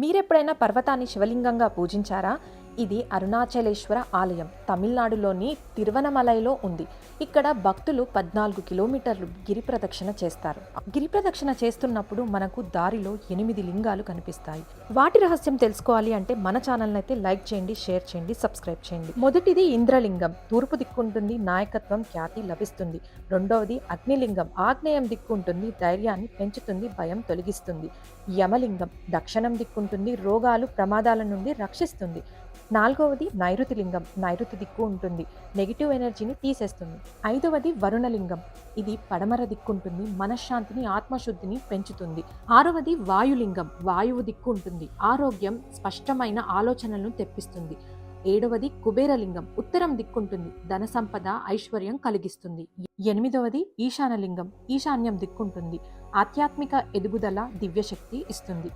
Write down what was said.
మీరెప్పుడైనా పర్వతాన్ని శివలింగంగా పూజించారా? ఇది అరుణాచలేశ్వర ఆలయం. తమిళనాడులోని తిరువనమలైలో ఉంది. ఇక్కడ భక్తులు పద్నాలుగు కిలోమీటర్లు గిరి ప్రదక్షిణ చేస్తారు. గిరి ప్రదక్షిణ చేస్తున్నప్పుడు మనకు దారిలో ఎనిమిది లింగాలు కనిపిస్తాయి. వాటి రహస్యం తెలుసుకోవాలి అంటే మన ఛానల్ అయితే లైక్ చేయండి షేర్ చేయండి సబ్స్క్రైబ్ చేయండి. మొదటిది ఇంద్రలింగం. తూర్పు దిక్కుంటుంది నాయకత్వం ఖ్యాతి లభిస్తుంది. రెండవది అగ్నిలింగం. ఆగ్నేయం దిక్కుంటుంది ధైర్యాన్ని పెంచుతుంది భయం తొలగిస్తుంది. యమలింగం. దక్షిణం దిక్కుంటుంది రోగాలు ప్రమాదాల నుండి రక్షిస్తుంది. నాలుగవది నైరుతి లింగం నైరుతి దిక్కు ఉంటుంది. నెగిటివ్ ఎనర్జీని తీసేస్తుంది. ఐదవది వరుణలింగం. ఇది పడమర దిక్కుంటుంది. మనశ్శాంతిని ఆత్మశుద్ధిని పెంచుతుంది. ఆరవది వాయులింగం. వాయువు దిక్కు ఉంటుంది. ఆరోగ్యం స్పష్టమైన ఆలోచనలను తెప్పిస్తుంది. ఏడవది కుబేరలింగం. ఉత్తరం దిక్కుంటుంది. ధన సంపద ఐశ్వర్యం కలిగిస్తుంది. ఎనిమిదవది ఈశానలింగం. ఈశాన్యం దిక్కుంటుంది. ఆధ్యాత్మిక ఎదుగుదల దివ్యశక్తి ఇస్తుంది.